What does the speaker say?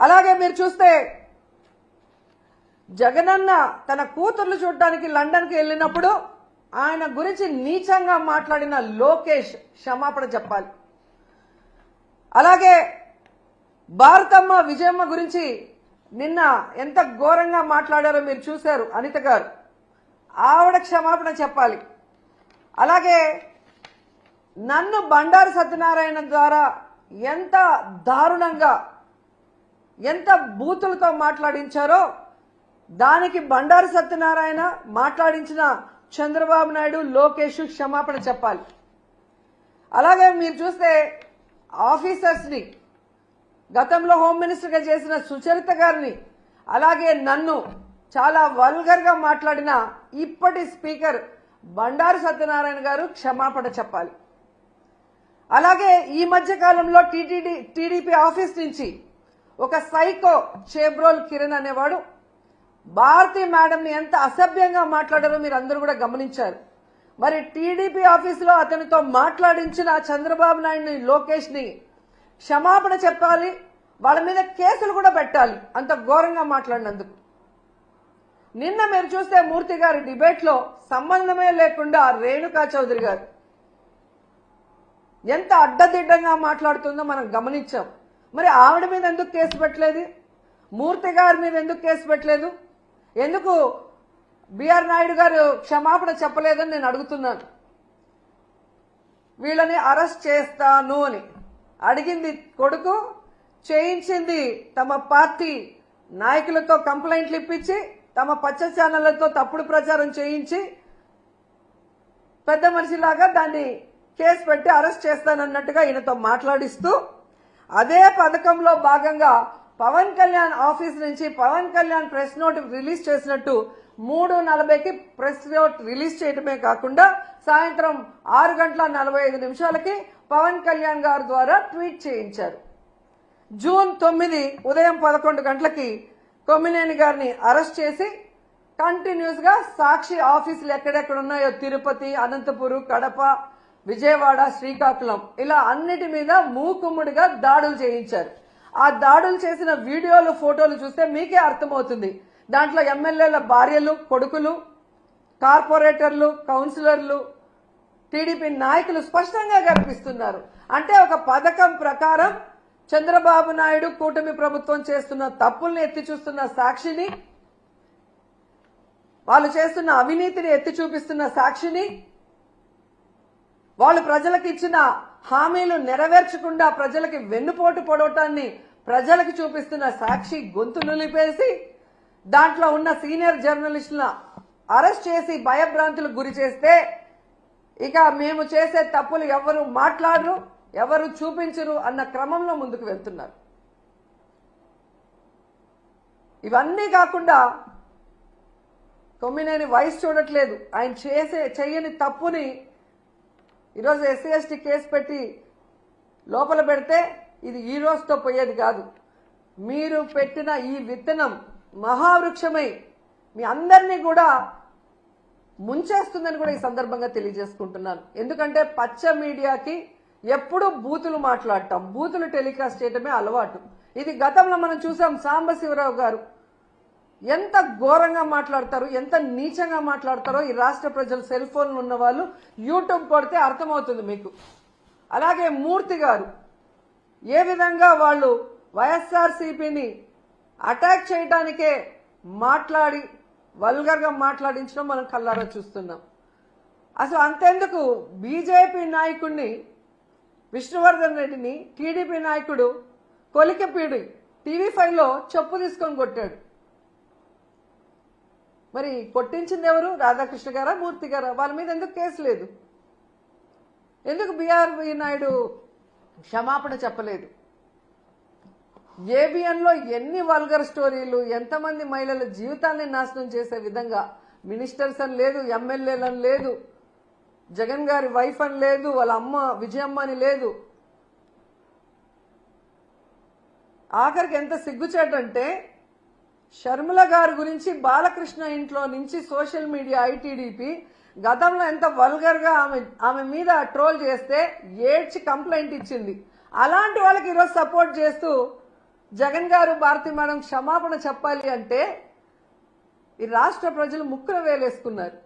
అలాగే మీరు చూస్తే జగనన్న తన కూతుర్లు చూడడానికి లండన్కి వెళ్ళినప్పుడు ఆయన గురించి నీచంగా మాట్లాడిన లోకేష్ క్షమాపణ చెప్పాలి. అలాగే భారతమ్మ విజయమ్మ గురించి నిన్న ఎంత ఘోరంగా మాట్లాడారో మీరు చూశారు అనిత గారు. ఆవిడ క్షమాపణ చెప్పాలి. అలాగే నన్ను బండారు సత్యనారాయణ ద్వారా ఎంత దారుణంగా ఎంత బూతులతో మాట్లాడించారో దానికి బండారు సత్యనారాయణ మాట్లాడించిన చంద్రబాబు నాయుడు లోకేష్ క్షమాపణ చెప్పాలి. అలాగే మీరు చూస్తే ఆఫీసర్స్ని గతంలో హోమ్ మినిస్టర్గా చేసిన సుచరిత గారిని అలాగే నన్ను చాలా వల్గర్గా మాట్లాడిన ఇప్పటి స్పీకర్ బండారు సత్యనారాయణ గారు క్షమాపణ చెప్పాలి. అలాగే ఈ మధ్య కాలంలో టీటీడీ టీడీపీ ఆఫీస్ నుంచి ఒక సైకో చేబ్రోల్ కిరణ్ అనేవాడు. భారతి మేడంని ఎంత అసభ్యంగా మాట్లాడారో మీరు అందరూ కూడా గమనించారు. మరి టీడీపీ ఆఫీసులో అతనితో మాట్లాడించిన చంద్రబాబు నాయుడిని లోకేష్ని క్షమాపణ చెప్పాలి వాళ్ళ మీద కేసులు కూడా పెట్టాలి అంత ఘోరంగా మాట్లాడినందుకు. నిన్న మీరు చూస్తే మూర్తి గారి డిబేట్లో సంబంధమే లేకుండా రేణుకా చౌదరి గారు. ఎంత అడ్డదిడ్డంగా మాట్లాడుతుందో మనం గమనించాం. మరి ఆవిడ మీద ఎందుకు కేసు పెట్టలేదు? మూర్తి గారి మీద ఎందుకు కేసు పెట్టలేదు? ఎందుకు బిఆర్ నాయుడు గారు క్షమాపణ చెప్పలేదని నేను అడుగుతున్నాను. వీళ్ళని అరెస్ట్ చేస్తాను అని అడిగింది కొడుకు చేయించింది తమ పార్టీ నాయకులతో కంప్లైంట్లు ఇప్పించి తమ పచ్చ ఛానళ్ళతో తప్పుడు ప్రచారం చేయించి పెద్ద మనిషిలాగా దాన్ని కేసు పెట్టి అరెస్ట్ చేస్తానన్నట్టుగా ఈయనతో మాట్లాడిస్తూ అదే పథకంలో భాగంగా పవన్ కళ్యాణ్ ఆఫీస్ నుంచి Pawan Kalyan press note release చేసినట్టు మూడు నలభైకి ప్రెస్ నోట్ రిలీజ్ చేయడమే కాకుండా సాయంత్రం ఆరు గంటల నలభై ఐదు నిమిషాలకి పవన్ కళ్యాణ్ గారి ద్వారా ట్వీట్ చేయించారు. జూన్ తొమ్మిది ఉదయం పదకొండు గంటలకి కొమ్మినేని గారిని అరెస్ట్ చేసి కంటిన్యూస్గా సాక్షి ఆఫీసులు ఎక్కడెక్కడ ఉన్నాయో తిరుపతి అనంతపురం కడప విజయవాడ శ్రీకాకుళం ఇలా అన్నిటి మీద మూకుమ్ముడిగా దాడులు చేయించారు. ఆ దాడులు చేసిన వీడియోలు ఫోటోలు చూస్తే మీకే అర్థమవుతుంది. దాంట్లో ఎమ్మెల్యేల భార్యలు కొడుకులు కార్పొరేటర్లు కౌన్సిలర్లు టీడీపీ నాయకులు స్పష్టంగా కనిపిస్తున్నారు. అంటే ఒక పథకం ప్రకారం చంద్రబాబు నాయుడు కూటమి ప్రభుత్వం చేస్తున్న తప్పుల్ని ఎత్తి చూస్తున్న సాక్షిని వాళ్ళు చేస్తున్న అవినీతిని ఎత్తి చూపిస్తున్న సాక్షిని వాళ్ళు ప్రజలకు ఇచ్చిన హామీలు నెరవేర్చకుండా ప్రజలకి వెన్నుపోటు పొడవటాన్ని ప్రజలకు చూపిస్తున్న సాక్షి గొంతు నులిపేసి దాంట్లో ఉన్న సీనియర్ జర్నలిస్టుల అరెస్ట్ చేసి భయభ్రాంతులకు గురి చేస్తే ఇక మేము చేసే తప్పులు ఎవరు మాట్లాడరు ఎవరు చూపించరు అన్న క్రమంలో ముందుకు వెళ్తున్నారు. ఇవన్నీ కాకుండా కొమ్మినేని వయసు చూడట్లేదు. ఆయన చేసే చెయ్యని తప్పుని ఈరోజు ఎస్సీ ఎస్టీ కేసు పెట్టి లోపల పెడితే ఇది ఈ రోజుతో పోయేది కాదు. మీరు పెట్టిన ఈ విత్తనం మహావృక్షమై మీ అందరినీ కూడా ముంచేస్తుందని కూడా ఈ సందర్భంగా తెలియజేసుకుంటున్నాను. ఎందుకంటే పచ్చ మీడియాకి ఎప్పుడూ బూతులు మాట్లాడటం బూతులు టెలికాస్ట్ చేయడమే అలవాటు. ఇది గతంలో మనం చూసాం సాంబశివరావు గారు. ఎంత ఘోరంగా మాట్లాడతారు ఎంత నీచంగా మాట్లాడతారో ఈ రాష్ట్ర ప్రజలు సెల్ ఫోన్లు ఉన్న వాళ్ళు యూట్యూబ్ కొడితే అర్థమవుతుంది మీకు. అలాగే మూర్తి గారు ఏ విధంగా వాళ్ళు వైఎస్ఆర్సీపీని అటాక్ చేయడానికే మాట్లాడి వల్గర్గా మాట్లాడించడం మనం కల్లారా చూస్తున్నాం. అసలు అంతెందుకు? బీజేపీ నాయకుడిని విష్ణువర్ధన్ రెడ్డిని టీడీపీ నాయకుడు కొలికపీడి టీవీ ఫైవ్లో చెప్పు తీసుకొని కొట్టాడు. మరి కొట్టించింది ఎవరు? రాధాకృష్ణ గారా మూర్తి గారా? వాళ్ళ మీద ఎందుకు కేసు లేదు? ఎందుకు బీఆర్వి నాయుడు క్షమాపణ చెప్పలేదు? ఏబిఎన్లో ఎన్ని వల్గర్ స్టోరీలు ఎంతమంది మహిళల జీవితాన్ని నాశనం చేసే విధంగా మినిస్టర్స్ అని లేదు ఎమ్మెల్యేలని లేదు జగన్ గారి వైఫ్ అని లేదు వాళ్ళ అమ్మ విజయమ్మ అని లేదు. ఆఖరికి ఎంత సిగ్గుచేటంటే షర్మిల గారి గురించి బాలకృష్ణ ఇంట్లో నుంచి సోషల్ మీడియా ఐటీడీపీ గతంలో ఎంత వల్గర్గా ఆమె ఆమె మీద ట్రోల్ చేస్తే ఏడ్చి కంప్లైంట్ ఇచ్చింది. అలాంటి వాళ్ళకి ఈరోజు సపోర్ట్ చేస్తూ జగన్ గారు భారతి మేడం క్షమాపణ చెప్పాలి అంటే ఈ రాష్ట్ర ప్రజలు ముక్కున వేలేసుకున్నారు.